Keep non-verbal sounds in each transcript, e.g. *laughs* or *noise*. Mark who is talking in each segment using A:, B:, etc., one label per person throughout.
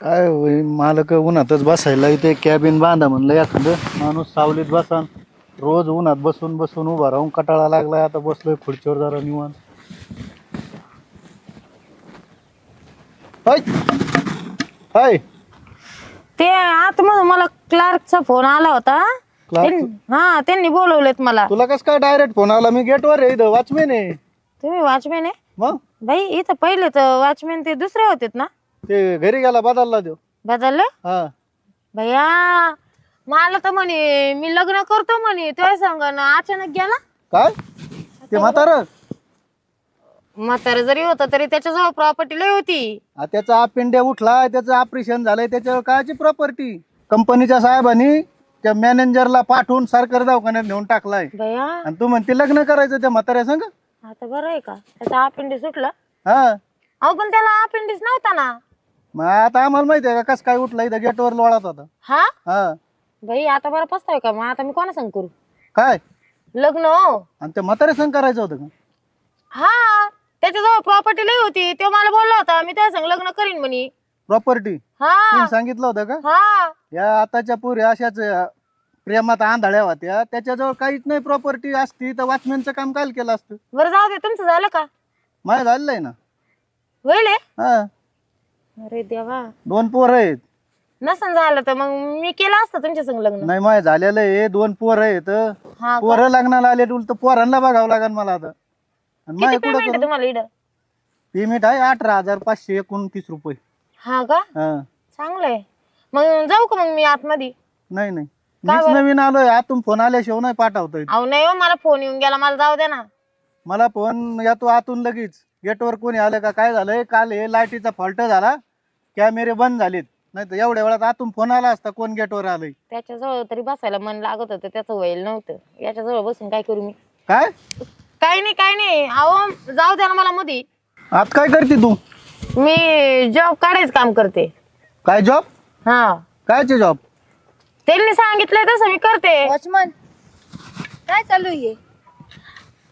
A: काय होय मालक उन्हातच बसायला इथे कॅबिन बांधा म्हणलं एखादं. माणूस सावलीत बसा रोज उन्हात बसून बसून उभा राहून कटाळा लागलाय आता बसलोय खुर्चीवर जरा निवांत. हाय हाय.
B: ते आतमधून मला क्लार्कचा फोन आला होता.
A: क्लार्क?
B: त्यां- हा त्यांनी बोलवलेत मला.
A: तुला कस काय डायरेक्ट फोन आला? मी गेटवर आहे इथं वॉचमॅन आहे.
B: तुम्ही वॉचमॅन आहे?
A: मग?
B: बाई इथं पहिले तर वॉचमॅन ते दुसरे होतेत ना?
A: ते घरी गेला बदलला देव
B: बदलले?
A: हा.
B: भैया मला तर म्हणे मी लग्न करतो म्हणे तुझ्या संग ना अचानक गेला.
A: काय? ते म्हातारं?
B: म्हातारा जरी होता तरी त्याच्याजवळ प्रॉपर्टी लय होती.
A: आ, त्याचा पिंड्या उठला त्याचं ऑपरेशन झालंय त्याच्यावर कायची प्रॉपर्टी कंपनीच्या साहेबांनी त्या मॅनेजरला पाठवून सरकारी दवाखान्यात नेऊन टाकलाय.
B: भैया.
A: आणि तू म्हणते लग्न करायचं त्या म्हाताऱ्या संग?
B: आता बरं आहे का? त्याचा अपेंडिस सुटला.
A: हा.
B: अहो पण त्याला अपेंडिस नव्हता ना.
A: मग आता आम्हाला माहिती आहे का कस काय उठला इथं गेटवर लोळत होता.
B: हा?
A: हा.
B: बाई आता बरं पस्ताय का? मग आता मी कोणा संग करू?
A: काय?
B: लग्न हो.
A: आणि त्या म्हाताऱ्या संग करायचं होतं का?
B: हा. त्याच्याजवळ प्रॉपर्टी लय होती. तो मला बोलला होता मी त्या संग लग्न करीन म्हणे.
A: प्रॉपर्टी
B: हा.
A: सांगितलं होतं का?
B: हा.
A: या आताच्या पुरी अशाच अं, प्रेमात आंधळ्या होत्या. त्याच्याजवळ काहीच नाही प्रॉपर्टी असती. तर वॉचमॅनचं काम काल केलं असतं.
B: बरं जाऊ दे. तुमचं झालं का?
A: माझं झालेलं आहे ना.
B: होईल हे?
A: हा.
B: अरे देवा.
A: दोन पोरं आहेत.
B: नसन झालं तर मग मी केलं असतं तुमच्या संग लग्न.
A: नाही माझं झालेलं आहे. दोन पोरं आहेत.
B: हा का?
A: पोरं लग्नाला आले उलट पोरांना बघावं लागेल मला आता. आणि
B: किती
A: माझ्या कुठं
B: पेमेंट
A: करू
B: तुम्हाला
A: पेमेंट आहे अठरा हजार पाचशे एकोणतीस रुपये.
B: हा का?
A: हा.
B: चांगलंय. मग जाऊ का मग मी आतमध्ये?
A: नाही नाही. मीच? नवीन आलोय. आतून फोन आल्याशिवाय नाही पाठवतोय
B: अहो नाही हो मला फोन येऊन गेला. मला जाऊ दे ना.
A: मला फोन येतो आतून लगेच. गेटवर कोणी आलं का? काय झालंय? काल हे लाईटीचा फॉल्ट झाला. कॅमेरे बंद झालेत. नाही तर एवढ्या वेळात आतून फोन आला असता कोण गेटवर आलंय?
B: त्याच्याजवळ तरी बसायला मन लागत होतं त्याचं वैल नव्हतं. याच्याजवळ बसून काय करू मी?
A: काय?
B: काही नाही काही नाही. अहो जाऊ द्या ना मला मध्ये
A: आत काय करते तू?
B: मी जॉब काढायचं काम करते.
A: काय जॉब
B: हा.
A: कायचे जॉब
B: त्यांनी सांगितलंय तसं मी करते.
C: वॉचमन काय चालू आहे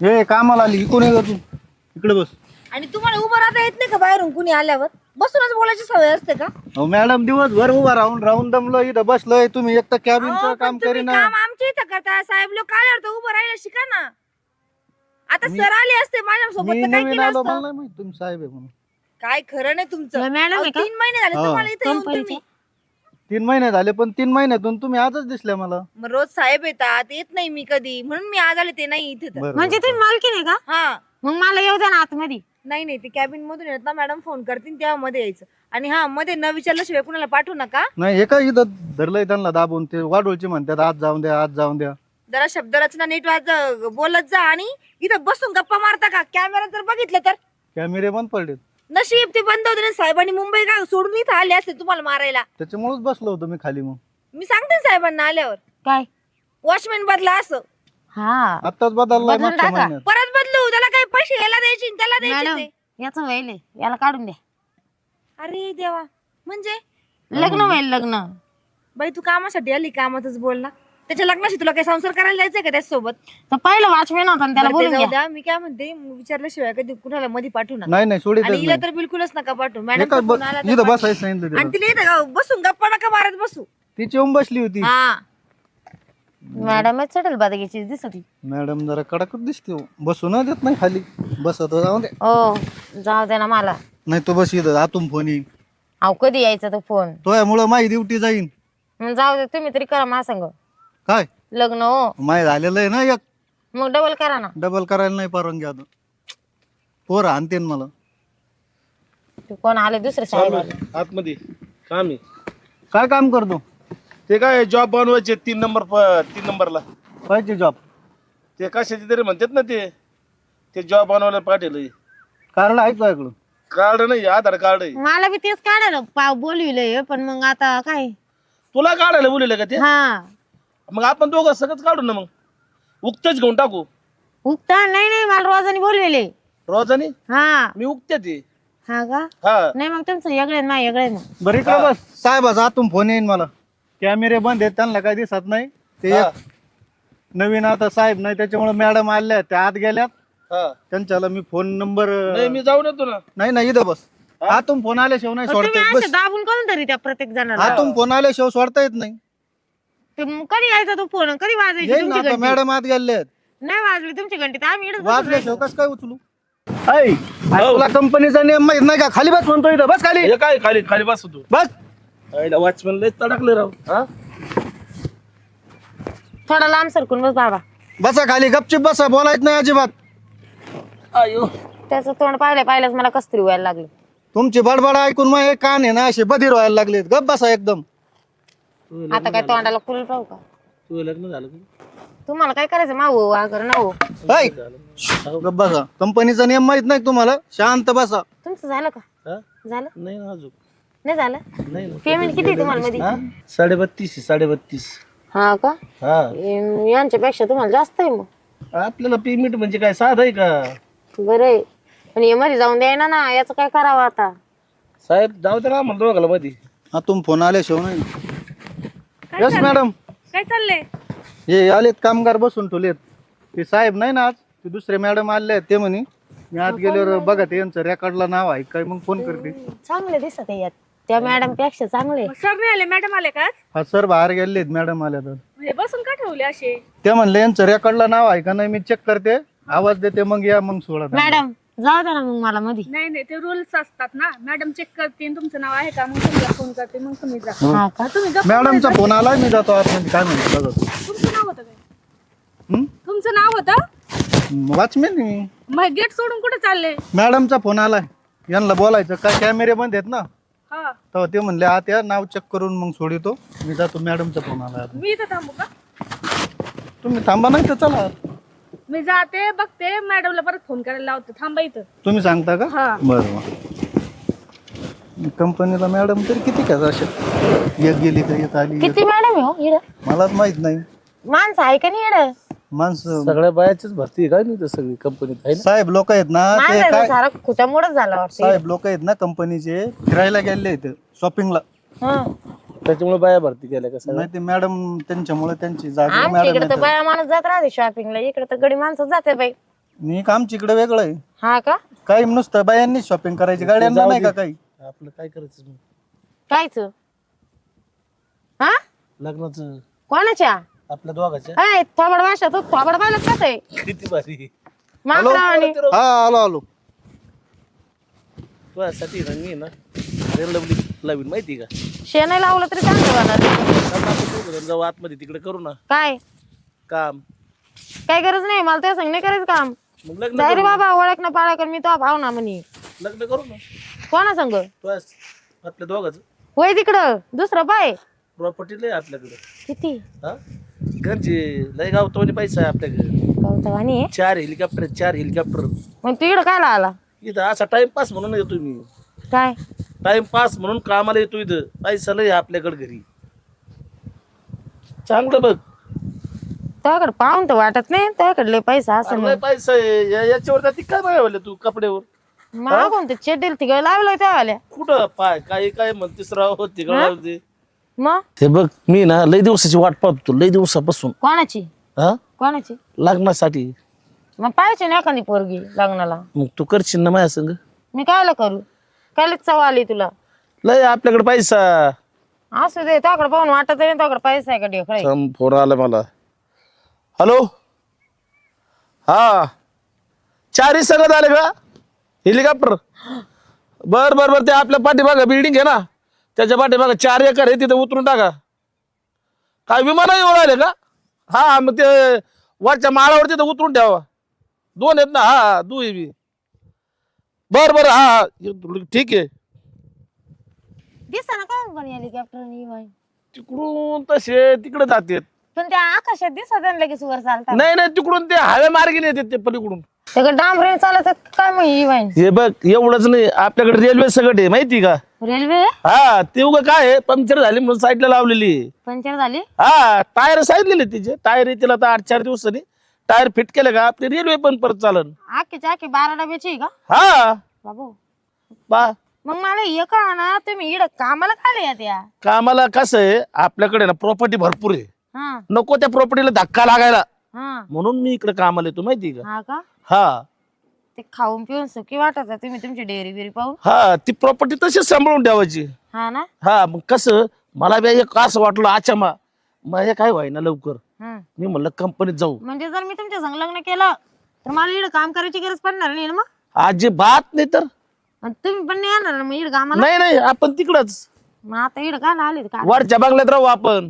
A: हे? कामाला आली ग तू. इकडे बस.
C: आणि तुम्हाला उभं राहता येत नाही का बाहेरून कुणी आल्यावर? बसूनच बोलायची सवय असते का?
A: अहो मॅडम दिवसभर उभा राहून राहून दमलो इथं बसलोय. तुम्ही एक तर कॅबिनचं
C: अहो,
A: काम
C: तुम्ही
A: करीना.
C: काम आमच्या इथं करता साहेब. लोक आल्यावर तर उभं राहायला शिका ना. आता सर आले असते माझ्यासोबत
A: मी
C: तर काय
A: नवीन
C: केलं
A: आलो मला
C: असतं
A: नाही माहीत तुम्ही साहेब आहे म्हणून.
C: काय खरं नाही तुमचं.
B: मॅडम
C: अहो,
B: आहे का?
C: तीन महिने झाले
A: हा.
C: तुम्हाला इथे येऊन
B: कंपनीचे?
C: तुम्ही
A: तीन महिने झाले पण तीन महिन्यातून तुम्ही आजच दिसले मला.
C: मग रोज साहेब येतात येत नाही मी कधी. म्हणून मी आज आले ते नाही इथे तर.
A: बरं,
B: म्हणजे तुम्ही मालकी नाही का?
C: हा.
B: मग मला येऊ द्या ना आतमध्ये.
C: नाही नाही ते कॅबिन मधून येत ना मॅडम फोन करतील तेव्हा मध्ये यायचं. आणि हा मध्ये न विचारल्याशिवाय कुणाला पाठवू नका.
A: नाही हे काय इथं धरलंय त्यांना दाबून ते वाढवळची म्हणतात आज जाऊन द्या आज जाऊन द्या.
C: जरा शब्द रचना नीट वाज बोलत जा आणि इथं बसून गप्पा मारता का? कॅमेरा जर बघितलं तर?
A: कॅमेरे बंद पडलेत.
C: नशीब ते बंद होते ना साहेबांनी मुंबई का सोडून इथं आले असते तुम्हाला मारायला.
A: त्याच्यामुळेच बसलो होतो मी खाली मग.
C: मी सांगते ना साहेबांना आल्यावर.
B: काय?
C: वॉचमॅन बदला असं.
B: हा.
A: आत्ताच बदललाय
B: बदलून
A: मागच्या
B: टाका.
A: महिन्यात.
C: परत बदलू त्याला पैसे याला द्यायचे आणि त्याला द्यायचे
B: मॅडम
C: ते.
B: याचं वैल आहे. याला काढून द्या.
C: अरे देवा. म्हणजे?
B: लग्न होईल लग्न.
C: बाई तू कामासाठी आली कामातच बोल ना. त्याच्या लग्नाशी तुला काही संसार करायला जायचंय का त्याच्यासोबत?
B: तर पहिलं वॉचमॅन होता आणि त्याला
C: बरं, ते
B: बोलून
C: जाऊ
B: घ्या.
C: द्या. मी काय म्हणते मग विचारल्याशिवाय कधी कुणाला मध्ये पाठवू नका
A: नाही नाही सोडित
C: आणि हिला तर बिलकुलच नका पाठवू. मॅडम आला
A: इथं
C: तर
A: बसायचं सांगितलं
C: पाठवू. आणि
A: तिला
C: तिला इथं का- बसून गप्पा नका मारत बसू.
A: तिची येऊन बसली होती.
C: हा.
B: मॅडम चटेल बादगीची दिसत
A: मॅडम जरा कडकच दिसते हो. बसू न देत नाही खाली. बसत जाऊन दे.
B: ओ जाऊ द्या ना मला.
A: नाही तो बस इथं आतून फोन येईल
B: अहो कधी यायचा तो फोन
A: तोयामुळं माझी ड्युटी जाईन.
B: मग जाऊ दे तुम्ही तरी करा मा संग.
A: काय?
B: लग्न हो.
A: माय झालेलं आहे ना एक.
B: मग डबल करा ना.
A: डबल करायला नाही परवानगी आता पोर आणते मला.
B: ते कोण आले दुसरे साहेब आले
D: आतमध्ये. काम आहे.
A: काय काम करतो?
D: ते काय जॉब बनवायचे तीन नंबर प- तीन नंबरला
A: पाहिजे जॉब
D: ते कशाचे तरी म्हणतात ना ते. ते जॉब बनवायला पाठवलंय.
A: कारण ऐकतो ऐकलं.
D: कार्ड नाही आधार कार्ड आहे.
B: मला बी तेच काढायला पाव बोलविलंय पण मग आता काय?
D: तुला काढायला बोलले का ते?
B: हा.
D: मग आपण दोघं सगळंच काढू ना मग. उगतेच घेऊन टाकू.
B: उगता नाही नाही मला रोजाने बोलविले
D: रोजानी?
B: हा.
D: मी उगते ते.
B: हा का?
D: हा.
B: नाही मग तुमचं वेगळे मा वेगळे मग
A: बरं इकडे बस. साहेबाचा आतून फोन येईन मला. कॅमेरे बंद आहेत त्यांना काही दिसत नाही. ते
D: हा,
A: एक नवीन आता साहेब नाही त्याच्यामुळे मॅडम आल्या त्या आत गेल्यात.
D: हा.
A: त्यांच्याला मी फोन नंबर
D: नाही मी जाऊन येतो ना.
A: नाही नाही इथं बस. आतून फोन आल्याशिवाय नाही
B: तुम्ही
A: सोडता येत.
B: असे
A: बस.
B: दाबून काऊन तरी त्या प्रत्येक जणाला.
A: आतून फोन आल्याशिवाय सोडता येत नाही.
B: ते मग कधी यायचा तो फोन? कधी वाजायची
A: येईल ना
B: तुमची
A: आता
B: घंटी?
A: मॅडम आत गेले
B: नाही वाजली तुमची घंटी तर आम्ही इकडंच बसून
A: वाजल्याशिवाय. कसं काय उचलू? ऐ, अरे तुला कंपनीचा नियम माहीत नाही का? खाली बस म्हणतो इथं बस खाली.
D: हे काय खाली खाली बस तू
A: बस.
D: वॉचमॅन लय तडकले राव. हा?
B: थोडा लांब सरकून बस बाबा.
A: बसा खाली गपचिप बसा बोलायच नाही अजिबात.
D: अयो
B: त्याचं तोंड पाहिलं पाहिलंच मला कस तरी व्हायला लागलं.
A: तुमची बडबड ऐकून मग हे कान आहे ना असे बधीर व्हायला लागलेत. गप बसा एकदम.
B: आता काय तोंडाला कुल राहू का?
D: तुझं लग्न झालं का?
B: तुम्हाला काय करायचं? माऊ अगर ना हो
A: ऐ, गप बसा. कंपनीचा नियम माहीत नाही तुम्हाला? शांत बसा.
B: तुमचं झालं का?
D: हा?
B: झालं?
D: नाही ना अजून.
B: नाही झालं?
D: नाही ना
B: पेमेंट किती आहे तुम्हाला मध्ये
D: हा? साडेबत्तीस आहे, साडेबत्तीस.
B: हा का?
D: हा.
B: एम, यांच्यापेक्षा तुम्हाला जास्त आहे मग.
D: आपल्याला पेमेंट म्हणजे काय साध आहे का?
B: बरं आहे. पण हे मध्ये जाऊन द्यायना ना याचं काय करावं आता?
D: साहेब जाऊ दे ना आम्हाला दोघाला मध्ये
A: आतून फोन आल्याशिवाय नाही. यस मॅडम
C: काय चाललंय?
A: हे आलेत कामगार बसून ठेवलेत. ते साहेब नाही ना आज ते दुसरे मॅडम आले आहेत ते म्हणे. मी आत गेल्यावर बघा ते यांचं रेकॉर्डला नाव आहे काय मग फोन करते
B: चांगले दिसत आहे यात. त्या मॅडमपेक्षा चांगले
C: सर नाही आले मॅडम आले का आज?
A: हा सर बाहेर गेलेत मॅडम आल्या तर
C: हे बसून का ठेवले असे?
A: ते म्हणले यांचं रेकॉर्डला नाव आहे का नाही मी चेक करते. आवाज देते मग या मग सोडा त्यांना.
B: मॅडम जाऊ दे ना मग मला मध्ये
C: नाही नाही ते रूल्स असतात ना. मॅडम चेक करते तुमचं नाव आहे का? मग तुम्ही फोन करते मग तुम्ही जा.
B: हा. का?
C: तुम्ही गप्प
A: मॅडमचा फोन आला मी जातो आतमध्ये काय म्हणते बघा.
C: तुमचं नाव होतं काय?
A: हं?
C: तुमचं नाव होतं?
A: वॉचमॅन मी.
C: मग गेट सोडून कुठे चालले?
A: मॅडमचा फोन आलाय. यांना बोलायचं काय कॅमेरे बंद आहेत ना?
C: हा.
A: तेव्हा ते म्हणले आत या नाव चेक करून मग सोडितो. मी जातो मॅडमचा फोन आला आता.
C: मी इथं थांबू का?
A: तुम्ही थांबा नाही तर चला.
C: मी जाते बघते मॅडमला परत फोन करायला लावते. थांबा इथं.
A: तुम्ही सांगता का?
C: हा.
A: बरं कंपनीला मॅडम तरी किती का अशा एक गेली का एक आली.
B: किती मॅडम हो
A: मलाच माहीत नाही.
B: माणसं आहे का नाही
A: माणसं
D: सगळ्या बायाचीच भरती आहे काय नाही तर सगळी कंपनीत आहे ना?
A: साहेब लोक आहेत ना ते काय
B: सारा खुटामुळेच झाला वाटतं.
A: साहेब लोक आहेत ना कंपनीचे फिरायला गेले आहेत शॉपिंगला
B: हं.
D: त्याच्यामुळे बाया भरती केल्या का सगळ्या?
A: नाही ते मॅडम त्यांच्यामुळे त्यांची जागा
B: आमच्या इकडे तर
A: मॅडम
B: बाया माणूस जात राहते शॉपिंगला इकडे तर गडी माणसं जाते बाई.
A: नाही का आमच्या इकडे वेगळं आहे.
B: हा का?
A: काही नुसतं बायांनी शॉपिंग करायची गाड्यांना नाही का काही?
D: आपलं काय करायचं मग?
B: कायच? हा?
D: लग्नाचं.
B: कोणाच्या?
D: आपल्या दोघाच्या
B: हाय थोबड भाषा तू? थोबड पाहिलं कसं आहे
D: किती भारी.
B: माकडा आणि
A: हा आलो आलो.
D: तुझ्यासाठी मी ना लवली लावीन माहिती का?
B: शेण लावलं तरी चांगलं होणार
D: आता आपण दोघं जण जाऊ आतमध्ये तिकडे करू ना.
B: काय?
D: काम.
B: काय गरज नाही मला त्या संग नाही करायचं काम.
D: मग लग्न
B: जाय रे बाबा ओळख ना पाळख मी तो भाव ना म्हणे.
D: लग्न करू ना.
B: कोणा संग?
D: तुझ्या आपल्या दोघाचं.
B: होय तिकडं दुसरं पाय.
D: प्रॉपर्टी लय आपल्याकडे.
B: किती?
D: हा? घरचे लय गावतवानी पैसा आहे आपल्याकडे
B: गवतवाणी आहे?
D: चार हेलिकॉप्टर चार हेलिकॉप्टर.
B: मग तू इकडं काय आला?
D: इथं असा टाइमपास म्हणून येतो मी.
B: काय?
D: टाइमपास म्हणून कामाला येतो इथं. पैसा लय आहे आपल्याकडे घरी. चांगलं बघ.
B: त्याकडे पाहून तर वाटत नाही. त्याकडे लय पैसा असं
D: लय पैसा आहे. या- याच्यावर जाती काय मागवले तू कपड्यावर?
B: मागून ते चेडेल तिकडे लावलं त्या
D: कुठं? पाय काय काय म्हणतेस राव? होते
B: मग?
D: हे बघ मी ना लय दिवसाची वाट पाहतो लय दिवसापासून.
B: कोणाची?
D: हा?
B: कोणाची?
D: लग्नासाठी.
B: मग पाहिजे ना एखादी पोरगी लग्नाला.
D: मग तू करशील ना माझ्या संग?
B: मी कायला करू? कायला चव आली तुला?
D: लय आपल्याकडे पैसा.
B: असू दे त्याकडे पाहून वाटत नाही त्याकडे पैसा आहे का ढेकळे
D: थांब, फोन आला मला. हॅलो? हा. चारही सगळं आले का? हेलिकॉप्टर. *gasps* बर बर बर ते आपल्या पाठीमागं बिल्डिंग आहे ना. त्याच्या पाठीमागं चार एकर आहे तिथे उतरून टाका. काय विमान येऊन राहिले का? हा मग ते वरच्या माळावर तिथं उतरून ठेवा. दोन आहेत ना हा दू बी. बर बर हा हा ठीक आहे.
B: दिसा ना काय हेलिकॉप्टर
D: तिकडून तसे तिकडे जातात.
B: पण त्या आकाशात दिसत आहे लगेच वर चालतात.
D: नाही नाही तिकडून ते हवे मार्गे येतात ते पलीकडून.
B: त्याकडे डांबरेने चालत काय मग ही वाईन?
D: हे बघ एवढंच नाही आपल्याकडे रेल्वे सगळं आहे माहिती का?
B: रेल्वे?
D: हा ते उगा काय आहे, पंक्चर झाली म्हणून साईडला लावलेली आहे.
B: पंचर झाली?
D: हा टायर सांगितलेले तिचे टायर येतील आता आठ चार दिवसांनी. टायर फिट केलं का आपली रेल्वे पण परत चालन.
B: आखीची आखी बारा डब्याची आहे का?
D: हा.
B: बाबू.
D: बा.
B: मग मला हे कळा ना तुम्ही इकडं कामाला खाले या? त्या
D: कामाला कसं आहे आपल्याकडे ना प्रॉपर्टी भरपूर आहे. नको त्या प्रॉपर्टीला धक्का लागायला.
B: हा.
D: म्हणून मी इकडे कामाला येतो माहिती का?
B: हा का?
D: हा.
B: ते खाऊन पिऊन सुखी वाटत तुम्ही तुमची डेअरी बिरी पाहून.
D: हा ती प्रॉपर्टी तशीच सांभाळून ठेवायची.
B: हा ना?
D: हा मग कसं? मला बी एक असं वाटलं आचामा हे काय व्हायना लवकर. मी म्हणलं कंपनीत जाऊ.
B: म्हणजे जर मी तुमच्या संग लग्न केलं तर मला इकडे काम करायची गरज पडणार नाही ना मग?
D: अजिबात नाही तर.
B: आणि तुम्ही पण नाही येणार ना मग इकडे कामाला?
D: नाही नाही आपण तिकडच.
B: मग आता इकडे का आले का?
D: वरच्या बंगल्यात राहू आपण.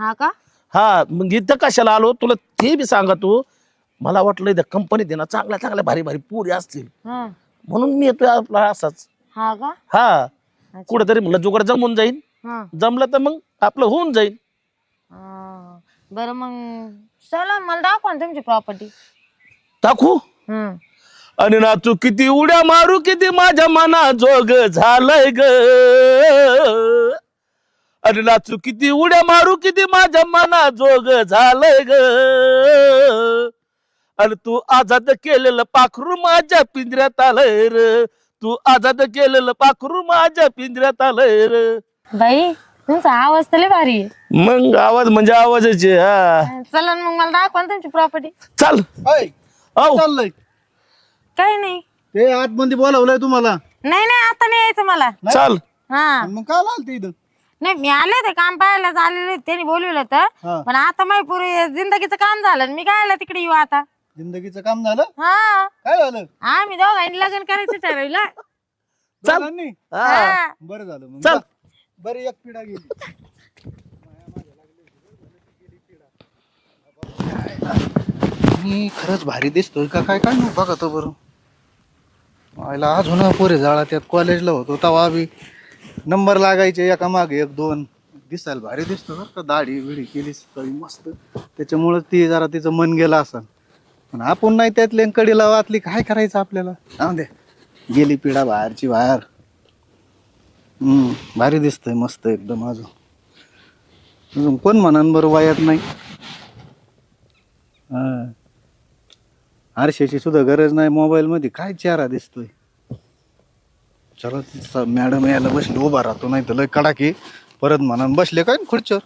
B: हा का?
D: हा मग इथं कशाला आलो? तुला ते बी सांगा तू. मला वाटलं इथं कंपनीत आहे ना चांगल्या चांगल्या भारी भारी पुरी असतील.
B: हं.
D: म्हणून मी येतोय आपला असाच.
B: हा का?
D: हा. कुठेतरी म्हणलं जुगाड जमून जाईल.
B: हा.
D: जमलं तर मग आपलं होऊन जाईल.
B: हा. बरं मग चला मला दाखवा ना तुमची प्रॉपर्टी
D: टाकू
B: हम्म
D: आणि नाचू किती उड्या मारू किती माझ्या मना जोग झालंय ग. आणि नाचू किती उड्या मारू किती माझ्या मना जोग झालंय ग. आणि तू आजाद केलेलं पाखरू माझ्या पिंजऱ्यात आलंय र. तू आजाद केलेलं पाखरू माझ्या पिंजऱ्यात आलंय र.
B: बाई तुमचा आवाज तर लय भारी आहे.
D: मग आवाज म्हणजे आवाजच आहे हा.
B: चला ना मग मला दाखवा ना तुमची प्रॉपर्टी
D: चाल.
A: ऐ,
D: औ
A: चाललंय?
B: काही नाही.
A: ते आतमध्ये बोलावलंय तुम्हाला.
B: नाही नाही आता नाही यायचं मला.
D: चाल.
B: हा.
A: आणि मग काय आलं इथं?
B: नाही मी आले होते काम पाहायला आलेले त्यांनी बोलवलं
A: हा.
B: होतं पण आता माही पुरे जिंदगीचं काम झालं आणि मी काय आलं तिकडे येऊ आता?
A: जिंदगीचं काम झालं?
B: हा.
A: काय झालं?
B: आम्ही दोघांनी लग्न करायचं ठरवलं. *laughs*
A: दोघांनी?
D: हा.
B: हा.
A: बरं झालं मग.
D: चल.
A: बरं एक पिढा गेली. मी खरंच भारी दिसतोय का? काय काय नाही बघा तो बरं. व्हायला अजून पोरे जाळा त्यात कॉलेजला होतो तेव्हा बी. नंबर लागायचे एका मागे एक दोन. दिसायला भारी दिसतो बरं का. दाढी बिढी केली सकाळी मस्त. त्याच्यामुळं ती जरा तिचं मन गेलं असं पण आपण नाही त्यातले कडीला वाचली काय करायचं आपल्याला? जाऊ दे. गेली पिढा बाहेरची बाहेर. हम्म भारी दिसतंय मस्त एकदम अजून. अजून कोण म्हणान बरं वयात नाही? हा. आरशाची सुद्धा गरज नाही मोबाईल मध्ये काय चेहरा दिसतोय? चला मॅडम यायला बसले उभा राहतो नाही तर लय कडाकी परत म्हणा बसले काय खुर्चीवर?